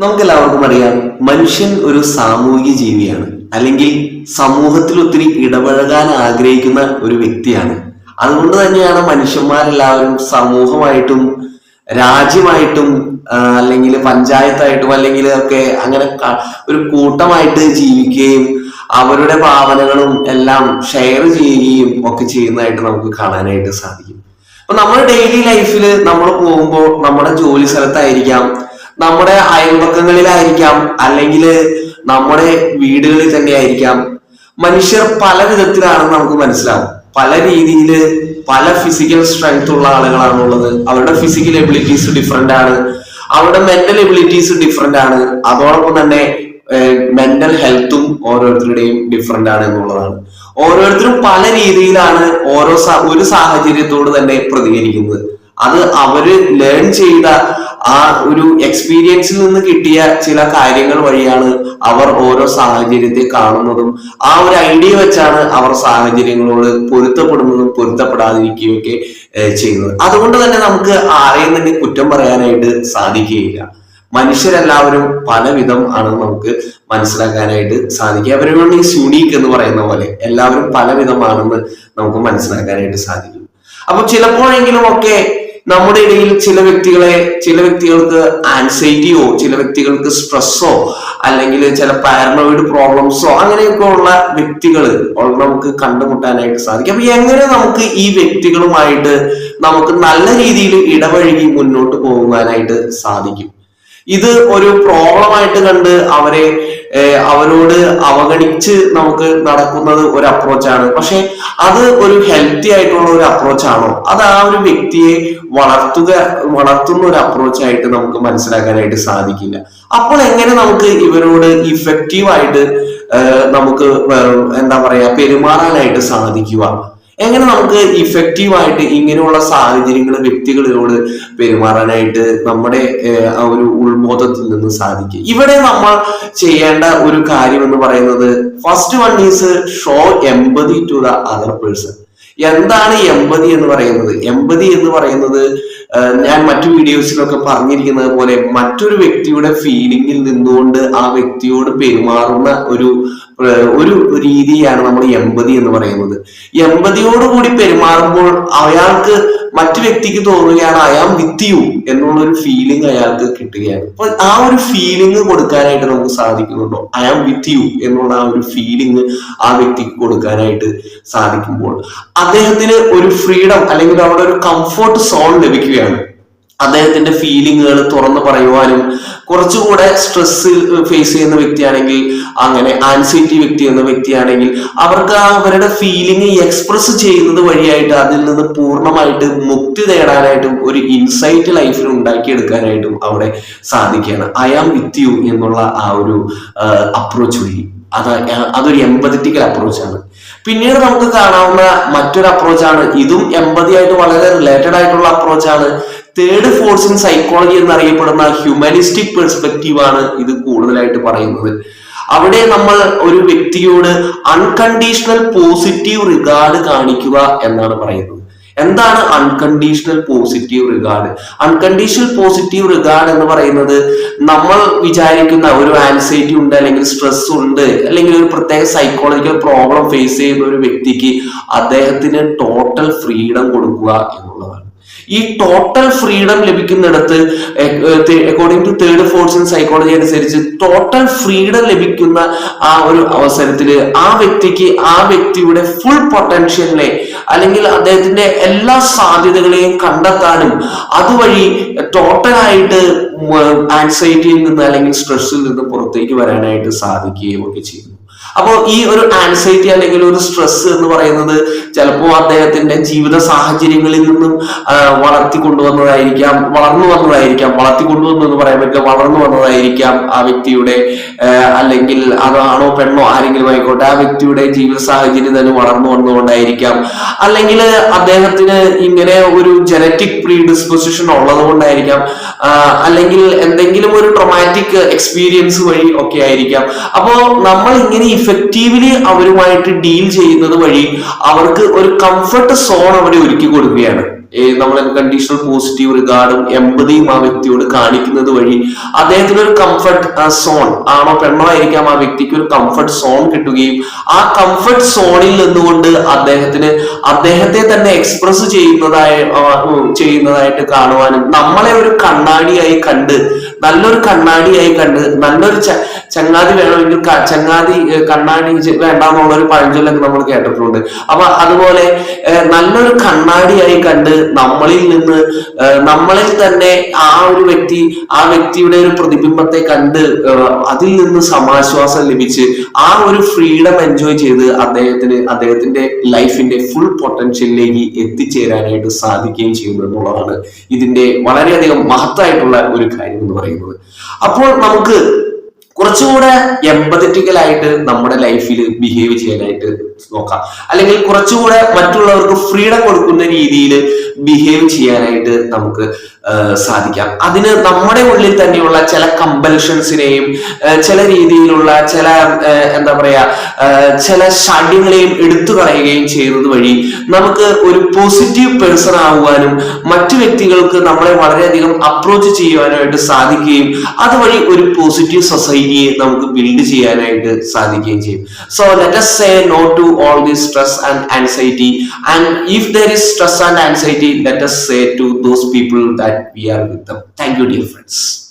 നമുക്ക് എല്ലാവർക്കും അറിയാം മനുഷ്യൻ ഒരു സാമൂഹിക ജീവിയാണ്. അല്ലെങ്കിൽ സമൂഹത്തിൽ ഒത്തിരി ഇടപഴകാൻ ആഗ്രഹിക്കുന്ന ഒരു വ്യക്തിയാണ്. അതുകൊണ്ട് തന്നെയാണ് മനുഷ്യന്മാരെല്ലാവരും സമൂഹമായിട്ടും രാജ്യമായിട്ടും അല്ലെങ്കിൽ പഞ്ചായത്തായിട്ടും അല്ലെങ്കിൽ ഒക്കെ അങ്ങനെ ഒരു കൂട്ടമായിട്ട് ജീവിക്കുകയും അവരുടെ ഭാവനകളും എല്ലാം ഷെയർ ചെയ്യുകയും ഒക്കെ ചെയ്യുന്നതായിട്ട് നമുക്ക് കാണാനായിട്ട് സാധിക്കും. അപ്പൊ നമ്മുടെ ഡെയിലി ലൈഫിൽ നമ്മൾ പോകുമ്പോൾ നമ്മുടെ ജോലി സ്ഥലത്തായിരിക്കാം നമ്മുടെ അയൽപക്കങ്ങളിലായിരിക്കാം അല്ലെങ്കിൽ നമ്മുടെ വീടുകളിൽ തന്നെ ആയിരിക്കാം മനുഷ്യർ പല വിധത്തിലാണെന്ന് നമുക്ക് മനസ്സിലാവും. പല രീതിയിൽ പല ഫിസിക്കൽ സ്ട്രെങ്ത് ഉള്ള ആളുകളാണുള്ളത്. അവരുടെ ഫിസിക്കൽ എബിലിറ്റീസ് ഡിഫറെന്റ് ആണ്. അവരുടെ മെന്റൽ എബിലിറ്റീസ് ഡിഫറെന്റ് ആണ്. അതോടൊപ്പം തന്നെ മെന്റൽ ഹെൽത്തും ഓരോരുത്തരുടെയും ഡിഫറെന്റ് ആണ് എന്നുള്ളതാണ്. ഓരോരുത്തരും പല രീതിയിലാണ് ഓരോ ഒരു സാഹചര്യത്തോട് തന്നെ പ്രതികരിക്കുന്നത്. അത് അവർ ലേൺ ചെയ്ത ആ ഒരു എക്സ്പീരിയൻസിൽ നിന്ന് കിട്ടിയ ചില കാര്യങ്ങൾ വഴിയാണ് അവർ ഓരോ സാഹചര്യത്തെ കാണുന്നതും ആ ഒരു ഐഡിയ വെച്ചാണ് അവർ സാഹചര്യങ്ങളോട് പൊരുത്തപ്പെടുന്നതും പൊരുത്തപ്പെടാതിരിക്കുകയും ഒക്കെ ചെയ്യുന്നത്. അതുകൊണ്ട് തന്നെ നമുക്ക് ആരെയും തന്നെ കുറ്റം പറയാനായിട്ട് സാധിക്കുകയില്ല. മനുഷ്യരെല്ലാവരും പലവിധം ആണ് നമുക്ക് മനസ്സിലാക്കാനായിട്ട് സാധിക്കുക. അവരോട് ഈ യുണീക്ക് എന്ന് പറയുന്ന പോലെ എല്ലാവരും പലവിധമാണെന്ന് നമുക്ക് മനസ്സിലാക്കാനായിട്ട് സാധിക്കും. അപ്പൊ ചിലപ്പോഴെങ്കിലും ഒക്കെ നമ്മുടെ ഇടയിൽ ചില വ്യക്തികളെ ചില വ്യക്തികൾക്ക് ആൻസൈറ്റിയോ ചില വ്യക്തികൾക്ക് സ്ട്രെസ്സോ അല്ലെങ്കിൽ ചില പാരനോയിഡ് പ്രോബ്ലംസോ അങ്ങനെയൊക്കെ ഉള്ള വ്യക്തികൾ നമുക്ക് കണ്ടുമുട്ടാനായിട്ട് സാധിക്കും. അപ്പൊ എങ്ങനെ നമുക്ക് ഈ വ്യക്തികളുമായിട്ട് നമുക്ക് നല്ല രീതിയിൽ ഇടപഴകി മുന്നോട്ട് പോകുവാനായിട്ട് സാധിക്കും? ഇത് ഒരു പ്രോബ്ലമായിട്ട് കണ്ട് അവരെ അവരോട് അവഗണിച്ച് നമുക്ക് നടക്കുന്നത് ഒരു അപ്രോച്ചാണ് പക്ഷെ അത് ഒരു ഹെൽത്തി ആയിട്ടുള്ള ഒരു അപ്രോച്ചാണോ അത് ആ ഒരു വ്യക്തിയെ വളർത്തുക വളർത്തുന്ന ഒരു അപ്രോച്ചായിട്ട് നമുക്ക് മനസ്സിലാക്കാനായിട്ട് സാധിക്കില്ല. അപ്പോൾ എങ്ങനെ നമുക്ക് ഇവരോട് ഇഫക്റ്റീവായിട്ട് നമുക്ക് എന്താ പറയാ പെരുമാറാനായിട്ട് സാധിക്കുക? എങ്ങനെ നമുക്ക് ഇഫക്റ്റീവായിട്ട് ഇങ്ങനെയുള്ള സാഹചര്യങ്ങൾ വ്യക്തികളോട് പെരുമാറാനായിട്ട് നമ്മുടെ ഒരു ഉൾബോധത്തിൽ നിന്ന് സാധിക്കും ഇവിടെ നമ്മൾ ചെയ്യേണ്ട ഒരു കാര്യം എന്ന് പറയുന്നത് first one is show empathy to the other person എന്താണ് എമ്പതി എന്ന് പറയുന്നത്? എമ്പതി എന്ന് പറയുന്നത് ഞാൻ മറ്റു വീഡിയോസിലൊക്കെ പറഞ്ഞിരിക്കുന്നത് പോലെ മറ്റൊരു വ്യക്തിയുടെ ഫീലിംഗിൽ നിന്നുകൊണ്ട് ആ വ്യക്തിയോട് പെരുമാറുന്ന ഒരു ഒരു രീതിയാണ് നമ്മൾ എമ്പതി എന്ന് പറയുന്നത്. എമ്പതിയോടുകൂടി പെരുമാറുമ്പോൾ അയാൾക്ക് മറ്റു വ്യക്തിക്ക് തോന്നുകയാണ് അയാം വിത്ത് യു എന്നുള്ള ഒരു ഫീലിംഗ് അയാൾക്ക് കിട്ടുകയാണ്. അപ്പൊ ആ ഒരു ഫീലിംഗ് കൊടുക്കാനായിട്ട് നമുക്ക് സാധിക്കുന്നുണ്ടോ? ഐ ആം വിത്ത് യു എന്നുള്ള ആ ഒരു ഫീലിംഗ് ആ വ്യക്തിക്ക് കൊടുക്കാനായിട്ട് സാധിക്കുമ്പോൾ അദ്ദേഹത്തിന് ഒരു ഫ്രീഡം അല്ലെങ്കിൽ അവിടെ ഒരു കംഫോർട്ട് സോൺ ലഭിക്കുകയാണ്. അദ്ദേഹത്തിന്റെ ഫീലിങ്ങുകൾ തുറന്നു പറയുവാനും കുറച്ചുകൂടെ സ്ട്രെസ് ഫേസ് ചെയ്യുന്ന വ്യക്തിയാണെങ്കിൽ അങ്ങനെ ആൻസൈറ്റി വ്യക്തി എന്ന വ്യക്തിയാണെങ്കിൽ അവർക്ക് അവരുടെ ഫീലിംഗ് എക്സ്പ്രസ് ചെയ്യുന്നത് വഴിയായിട്ട് അതിൽ നിന്ന് പൂർണമായിട്ട് മുക്തി നേടാനായിട്ടും ഒരു ഇൻസൈറ്റ് ലൈഫിൽ ഉണ്ടാക്കിയെടുക്കാനായിട്ടും അവിടെ സാധിക്കുകയാണ്. ഐ ആം വിത്ത് യു എന്നുള്ള ആ ഒരു അപ്രോച്ച് വഴി. അത് അതൊരു എമ്പതറ്റിക്കൽ അപ്രോച്ചാണ് പിന്നീട് നമുക്ക് കാണാവുന്ന മറ്റൊരു അപ്രോച്ചാണ് ഇതും എമ്പതി ആയിട്ട് വളരെ റിലേറ്റഡ് ആയിട്ടുള്ള അപ്രോച്ചാണ് തേർഡ് ഫോഴ്സ് ഇൻ സൈക്കോളജി എന്നറിയപ്പെടുന്ന ഹ്യൂമനിസ്റ്റിക് പെർസ്പെക്റ്റീവ് ആണ് ഇത് കൂടുതലായിട്ട് പറയുന്നത്. അവിടെ നമ്മൾ ഒരു വ്യക്തിയോട് അൺകണ്ടീഷണൽ പോസിറ്റീവ് റിഗാർഡ് കാണിക്കുക എന്നാണ് പറയുന്നത്. എന്താണ് unconditional positive regard unconditional positive regard എന്ന് പറയുന്നത് നമ്മൾ വിചാരിക്കുന്ന ഒരു ആൻസൈറ്റി ഉണ്ട് അല്ലെങ്കിൽ സ്ട്രെസ് ഉണ്ട് അല്ലെങ്കിൽ ഒരു പ്രത്യേക സൈക്കോളജിക്കൽ പ്രോബ്ലം ഫേസ് ചെയ്യുന്ന ഒരു വ്യക്തിക്ക് അദ്ദേഹത്തിന് ടോട്ടൽ ഫ്രീഡം കൊടുക്കുക എന്നുള്ളതാണ്. ഈ total freedom ലഭിക്കുന്നിടത്ത് according to third force in psychology അനുസരിച്ച് ടോട്ടൽ ഫ്രീഡം ലഭിക്കുന്ന ആ ഒരു അവസരത്തിൽ ആ വ്യക്തിക്ക് ആ വ്യക്തിയുടെ ഫുൾ പൊട്ടൻഷ്യലിനെ അല്ലെങ്കിൽ അദ്ദേഹത്തിന്റെ എല്ലാ സാധ്യതകളെയും കണ്ടെത്താനും അതുവഴി ടോട്ടലായിട്ട് ആൻസൈറ്റിയിൽ നിന്ന് അല്ലെങ്കിൽ സ്ട്രെസ്സിൽ നിന്ന് പുറത്തേക്ക് വരാനായിട്ട് സാധിക്കുകയും ഒക്കെ ചെയ്യുന്നു അപ്പോൾ ഈ ഒരു ആൻസൈറ്റി അല്ലെങ്കിൽ ഒരു സ്ട്രെസ് എന്ന് പറയുന്നത് ചിലപ്പോൾ അദ്ദേഹത്തിന്റെ ജീവിത സാഹചര്യങ്ങളിൽ നിന്നും വളർത്തി കൊണ്ടുവന്നതായിരിക്കാം വളർന്നു വന്നതായിരിക്കാം. വളർത്തി കൊണ്ടുവന്നു എന്ന് പറയാൻ പറ്റില്ല വളർന്നു വന്നതായിരിക്കാം ആ വ്യക്തിയുടെ അല്ലെങ്കിൽ അതാണോ പെണ്ണോ ആരെങ്കിലും ആയിക്കോട്ടെ ആ വ്യക്തിയുടെ ജീവിത സാഹചര്യം തന്നെ വളർന്നു വന്നുകൊണ്ടായിരിക്കാം അല്ലെങ്കിൽ അദ്ദേഹത്തിന് ഇങ്ങനെ ഒരു ജനറ്റിക് പ്രീ ഡിസ്പൊസിഷൻ ഉള്ളത് കൊണ്ടായിരിക്കാം അല്ലെങ്കിൽ എന്തെങ്കിലും ഒരു ട്രൊമാറ്റിക് എക്സ്പീരിയൻസ് വഴി ഒക്കെ ആയിരിക്കാം. അപ്പോ നമ്മൾ ഇങ്ങനെ ഇഫക്റ്റീവ്ലി അവരുമായിട്ട് ഡീൽ ചെയ്യുന്നത് വഴി അവർക്ക് ഒരു കംഫർട്ട് സോൺ അവരെ ഒരുക്കി കൊടുക്കുകയാണ്. നമ്മൾ കണ്ടീഷണൽ പോസിറ്റീവ് റിഗാർഡും എമ്പതിയും ആ വ്യക്തിയോട് കാണിക്കുന്നത് വഴി അദ്ദേഹത്തിന് ഒരു കംഫർട്ട് സോൺ ആണോ പെണ്ണോ ആയിരിക്കാം ആ വ്യക്തിക്ക് ഒരു കംഫർട്ട് സോൺ കിട്ടുകയും ആ കംഫർട്ട് സോണിൽ നിന്നുകൊണ്ട് അദ്ദേഹത്തിന് അദ്ദേഹത്തെ തന്നെ എക്സ്പ്രസ് ചെയ്യുന്നതായ ചെയ്യുന്നതായിട്ട് കാണുവാനും നമ്മളെ ഒരു കണ്ണാടിയായി കണ്ട് നല്ലൊരു കണ്ണാടിയായി കണ്ട് നല്ലൊരു ചങ്ങാതി വേണമെങ്കിൽ ചങ്ങാതി കണ്ണാടി വേണ്ട വേണ്ടാന്നുള്ള ഒരു പഴഞ്ചൊല്ലൊക്കെ നമ്മൾ കേട്ടിട്ടുണ്ട്. അപ്പൊ അതുപോലെ നല്ലൊരു കണ്ണാടിയായി കണ്ട് നമ്മളിൽ നിന്ന് നമ്മളിൽ തന്നെ ആ ഒരു വ്യക്തി ആ വ്യക്തിയുടെ ഒരു പ്രതിബിംബത്തെ കണ്ട് അതിൽ നിന്ന് സമാശ്വാസം ലഭിച്ച് ആ ഒരു ഫ്രീഡം എൻജോയ് ചെയ്ത് അദ്ദേഹത്തിന് അദ്ദേഹത്തിന്റെ ലൈഫിന്റെ ഫുൾ പൊട്ടൻഷ്യലിലേക്ക് എത്തിച്ചേരാനായിട്ട് സാധിക്കുകയും ചെയ്യുന്നു എന്നുള്ളതാണ് ഇതിന്റെ വളരെയധികം മഹത്തായിട്ടുള്ള ഒരു കാര്യം എന്ന് പറയുന്നത്. അപ്പോൾ നമുക്ക് കുറച്ചുകൂടെ എമ്പതറ്റിക്കൽ ആയിട്ട് നമ്മുടെ ലൈഫിൽ ബിഹേവ് ചെയ്യാനായിട്ട് നോക്കാം. അല്ലെങ്കിൽ കുറച്ചുകൂടെ മറ്റുള്ളവർക്ക് ഫ്രീഡം കൊടുക്കുന്ന രീതിയിൽ ബിഹേവ് ചെയ്യാനായിട്ട് നമുക്ക് സാധിക്കാം. അതിന് നമ്മുടെ ഉള്ളിൽ തന്നെയുള്ള ചില കമ്പൽഷൻസിനെയും ചില രീതിയിലുള്ള ചില എന്താ പറയാ ചില ഷാഢ്യങ്ങളെയും എടുത്തു കളയുകയും ചെയ്യുന്നത് വഴി നമുക്ക് ഒരു പോസിറ്റീവ് പേഴ്സൺ ആവുവാനും മറ്റു വ്യക്തികൾക്ക് നമ്മളെ വളരെയധികം അപ്രോച്ച് ചെയ്യുവാനായിട്ട് സാധിക്കുകയും അതുവഴി ഒരു പോസിറ്റീവ് സൊസൈറ്റിയെ നമുക്ക് ബിൽഡ് ചെയ്യാനായിട്ട് സാധിക്കുകയും ചെയ്യും. So let say no to all the stress and anxiety and if there is stress and anxiety let us say to those people that we are with them. Thank you dear friends.